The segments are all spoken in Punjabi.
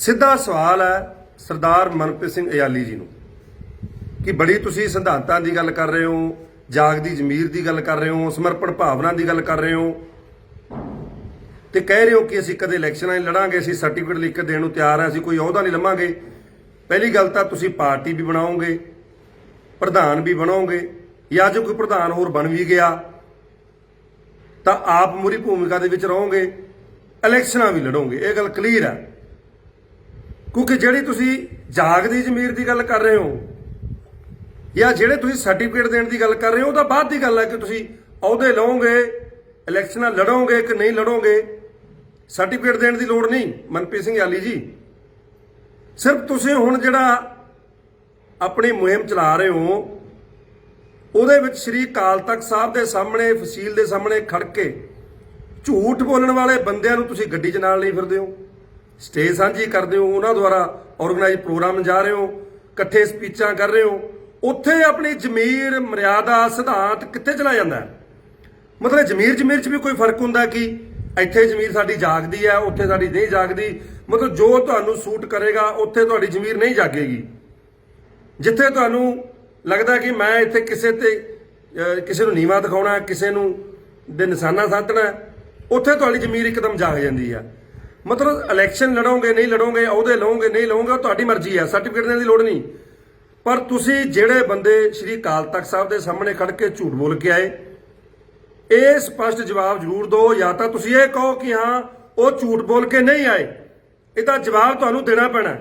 ਸਿੱਧਾ ਸਵਾਲ ਹੈ ਸਰਦਾਰ ਮਨਪ੍ਰੀਤ ਸਿੰਘ ਅਯਾਲੀ ਜੀ ਨੂੰ ਕਿ ਬੜੀ ਤੁਸੀਂ ਸਿਧਾਂਤਾਂ ਦੀ ਗੱਲ ਕਰ ਰਹੇ ਹੋ ਜਾਗਦੀ ਜ਼ਮੀਰ ਦੀ ਗੱਲ ਕਰ ਰਹੇ ਹੋ, ਸਮਰਪਣ ਭਾਵਨਾ ਦੀ ਗੱਲ ਕਰ ਰਹੇ ਹੋ। ਤੇ ਕਹਿ ਰਹੇ ਹੋ ਕਿ ਅਸੀਂ ਕਦੇ ਇਲੈਕਸ਼ਨਾਂ ਨਹੀਂ ਲੜਾਂਗੇ, ਅਸੀਂ ਸਰਟੀਫਿਕੇਟ ਲਿਖ ਕੇ ਦੇਣ ਨੂੰ ਤਿਆਰ ਹਾਂ, ਅਸੀਂ ਕੋਈ ਅਹੁਦਾ ਨਹੀਂ ਲਵਾਂਗੇ। ਪਹਿਲੀ ਗੱਲ ਤਾਂ ਤੁਸੀਂ ਪਾਰਟੀ ਵੀ ਬਣਾਓਗੇ, ਪ੍ਰਧਾਨ ਵੀ ਬਣੋਗੇ, ਜਾਂ ਜੋ ਕੋਈ ਪ੍ਰਧਾਨ ਹੋਰ ਬਣ ਵੀ ਗਿਆ, ਤਾਂ ਆਪ ਮੂਰੀ ਭੂਮਿਕਾ ਦੇ ਵਿੱਚ ਰਹੋਗੇ, ਇਲੈਕਸ਼ਨਾਂ ਵੀ ਲੜੋਗੇ। ਇਹ ਗੱਲ ਕਲੀਅਰ ਹੈ। ਕਿਉਂਕਿ ਜਿਹੜੀ ਤੁਸੀਂ ਜਾਗਦੀ ਜ਼ਮੀਰ ਦੀ ਗੱਲ ਕਰ ਰਹੇ ਹੋ ਜਾਂ ਜਿਹੜੇ ਤੁਸੀਂ ਸਰਟੀਫਿਕੇਟ ਦੇਣ ਦੀ ਗੱਲ ਕਰ ਰਹੇ ਹੋ, ਉਹ ਤਾਂ ਬਾਅਦ ਦੀ ਗੱਲ ਹੈ ਕਿ ਤੁਸੀਂ ਅਹੁਦੇ ਲਓਗੇ ਇਲੈਕਸ਼ਨਾਂ ਲੜੋਗੇ ਕਿ ਨਹੀਂ ਲੜੋਗੇ। ਸਰਟੀਫਿਕੇਟ ਦੇਣ ਦੀ ਲੋੜ ਨਹੀਂ, ਮਨਪ੍ਰੀਤ ਸਿੰਘ ਯਾਲੀ ਜੀ। ਸਿਰਫ ਤੁਸੀਂ ਹੁਣ ਜਿਹੜਾ ਆਪਣੀ ਮੁਹਿੰਮ ਚਲਾ ਰਹੇ ਹੋ, ਉਹਦੇ ਵਿੱਚ ਸ੍ਰੀ ਅਕਾਲ ਤਖਤ ਸਾਹਿਬ ਦੇ ਸਾਹਮਣੇ, ਫਸੀਲ ਦੇ ਸਾਹਮਣੇ ਖੜ ਕੇ ਝੂਠ ਬੋਲਣ ਵਾਲੇ ਬੰਦਿਆਂ ਨੂੰ ਤੁਸੀਂ ਗੱਡੀ 'ਚ ਨਾਲ ਲਈ ਫਿਰਦੇ ਹੋ। ਸਟੇਜ ਸਾਂਝੀ ਕਰਦੇ ਹੋ, ਉਹਨਾਂ ਦੁਆਰਾ ਆਰਗੇਨਾਈਜ਼ ਪ੍ਰੋਗਰਾਮ ਜਾ ਰਹੇ ਹੋ, ਇਕੱਠੇ ਸਪੀਚਾਂ ਕਰ ਰਹੇ ਹੋ, ਉੱਥੇ ਆਪਣੀ ਜ਼ਮੀਰ ਮਰਿਆਦਾ ਸਿਧਾਂਤ ਕਿੱਥੇ ਚਲਾ ਜਾਂਦਾ ਮਤਲਬ ਜ਼ਮੀਰ ਜ਼ਮੀਰ 'ਚ ਵੀ ਕੋਈ ਫ਼ਰਕ ਹੁੰਦਾ ਕਿ ਇੱਥੇ ਜ਼ਮੀਰ ਸਾਡੀ ਜਾਗਦੀ ਹੈ, ਉੱਥੇ ਸਾਡੀ ਨਹੀਂ ਜਾਗਦੀ? ਮਤਲਬ ਜੋ ਤੁਹਾਨੂੰ ਸੂਟ ਕਰੇਗਾ, ਉੱਥੇ ਤੁਹਾਡੀ ਜ਼ਮੀਰ ਨਹੀਂ ਜਾਗੇਗੀ। ਜਿੱਥੇ ਤੁਹਾਨੂੰ ਲੱਗਦਾ ਕਿ ਮੈਂ ਇੱਥੇ ਕਿਸੇ ਤੇ ਕਿਸੇ ਨੂੰ ਨੀਵਾ ਦਿਖਾਉਣਾ, ਕਿਸੇ ਨੂੰ ਦੇ ਨਿਸ਼ਾਨਾ ਸਾਧਣਾ ਉੱਥੇ ਤੁਹਾਡੀ ਜ਼ਮੀਰ ਇੱਕਦਮ ਜਾਗ ਜਾਂਦੀ ਹੈ। ਮਤਲਬ ਇਲੈਕਸ਼ਨ ਲੜੋਗੇ, ਨਹੀਂ ਲੜੋਗੇ, ਅਹੁਦੇ ਲਓਗੇ ਨਹੀਂ ਲਓਗੇ ਉਹ ਤੁਹਾਡੀ ਮਰਜ਼ੀ ਹੈ ਸਰਟੀਫਿਕੇਟ ਦੇਣ ਦੀ ਲੋੜ ਨਹੀਂ। ਪਰ ਤੁਸੀਂ ਜਿਹੜੇ ਬੰਦੇ ਸ਼੍ਰੀ ਅਕਾਲ ਤਖਤ ਸਾਹਿਬ ਦੇ ਸਾਹਮਣੇ ਖੜ ਕੇ ਝੂਠ ਬੋਲ ਕੇ ਆਏ, ਇਹ ਸਪਸ਼ਟ ਜਵਾਬ ਜ਼ਰੂਰ ਦਿਓ, ਜਾਂ ਤਾਂ ਤੁਸੀਂ ਇਹ ਕਹੋ ਕਿ ਹਾਂ, ਉਹ ਝੂਠ ਬੋਲ ਕੇ ਨਹੀਂ ਆਏ। ਇਹਦਾ ਜਵਾਬ ਤੁਹਾਨੂੰ ਦੇਣਾ ਪੈਣਾ।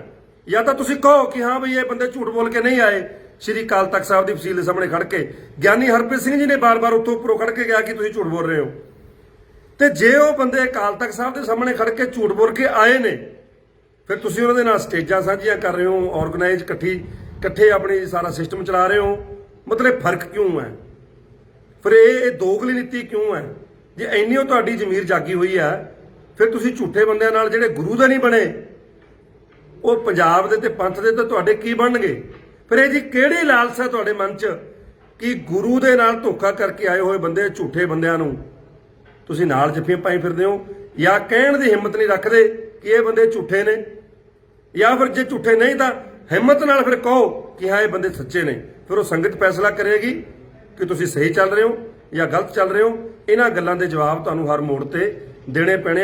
ਜਾਂ ਤਾਂ ਤੁਸੀਂ ਕਹੋ ਕਿ ਹਾਂ ਬਈ ਇਹ ਬੰਦੇ ਝੂਠ ਬੋਲ ਕੇ ਨਹੀਂ ਆਏ, ਸ਼੍ਰੀ ਅਕਾਲ ਤਖਤ ਸਾਹਿਬ ਦੀ ਫਸੀਲ ਦੇ ਸਾਹਮਣੇ ਖੜ ਕੇ। ਗਿਆਨੀ ਹਰਪ੍ਰੀਤ ਸਿੰਘ ਜੀ ਨੇ ਬਾਰ-ਬਾਰ ਉੱਥੋਂ ਉੱਪਰੋਂ ਖੜ ਕੇ ਕਿਹਾ ਕਿ ਤੁਸੀਂ ਝੂਠ ਬੋਲ ਰਹੇ ਹੋ। ਤੇ ਜੇ ਉਹ ਬੰਦੇ ਅਕਾਲ ਤਖਤ ਸਾਹਿਬ ਦੇ ਸਾਹਮਣੇ ਖੜ ਕੇ ਝੂਠ ਬੋਲ ਕੇ ਆਏ ਨੇ, ਫਿਰ ਤੁਸੀਂ ਉਹਨਾਂ ਦੇ ਨਾਲ ਸਟੇਜਾਂ ਸਾਂਝੀਆਂ ਕਰ ਰਹੇ ਹੋ ਆਰਗੇਨਾਈਜ਼ ਇਕੱਠੀ, ਇਕੱਠੇ ਆਪਣੀ ਸਾਰਾ ਸਿਸਟਮ ਚਲਾ ਰਹੇ ਹੋ। ਮਤਲਬ ਫ਼ਰਕ ਕਿਉਂ ਹੈ? ਫਿਰ ਇਹ ਇਹ ਦੋਗਲੀ ਨੀਤੀ ਕਿਉਂ ਹੈ? ਜੇ ਇੰਨੀ ਉਹ ਤੁਹਾਡੀ ਜ਼ਮੀਰ ਜਾਗੀ ਹੋਈ ਹੈ, ਫਿਰ ਤੁਸੀਂ ਝੂਠੇ ਬੰਦਿਆਂ ਨਾਲ ਜਿਹੜੇ ਗੁਰੂ ਦੇ ਨਹੀਂ ਬਣੇ, ਉਹ ਪੰਜਾਬ ਦੇ ਤੇ ਪੰਥ ਦੇ ਤੇ ਤੁਹਾਡੇ ਕੀ ਬਣਨਗੇ? ਫਿਰ ਇਹ ਜੀ ਕਿਹੜੀ ਲਾਲਸਾ ਤੁਹਾਡੇ ਮਨ 'ਚ ਕਿ ਗੁਰੂ ਦੇ ਨਾਲ ਧੋਖਾ ਕਰਕੇ ਆਏ ਹੋਏ ਬੰਦੇ ਝੂਠੇ ਬੰਦਿਆਂ ਨੂੰ ਤੁਸੀਂ ਨਾਲ ਜੱਫੀਆਂ ਪਾਈ ਫਿਰਦੇ ਹੋ, ਜਾਂ ਕਹਿਣ ਦੀ ਹਿੰਮਤ ਨਹੀਂ ਰੱਖਦੇ ਕਿ ਇਹ ਬੰਦੇ ਝੂਠੇ ਨੇ? ਜਾਂ ਫਿਰ ਜੇ ਝੂਠੇ ਨਹੀਂ ਤਾਂ ਹਿੰਮਤ ਨਾਲ ਫਿਰ ਕਹੋ ਕਿ ਹਾਂ, ਇਹ ਬੰਦੇ ਸੱਚੇ ਨੇ। ਫਿਰ ਉਹ ਸੰਗਤ ਫੈਸਲਾ ਕਰੇਗੀ ਕਿ ਤੁਸੀਂ ਸਹੀ ਚੱਲ ਰਹੇ ਹੋ ਜਾਂ ਗਲਤ ਚੱਲ ਰਹੇ ਹੋ। ਇਹਨਾਂ ਗੱਲਾਂ ਦੇ ਜਵਾਬ ਤੁਹਾਨੂੰ ਹਰ ਮੋੜ ਤੇ ਦੇਣੇ ਪੈਣੇ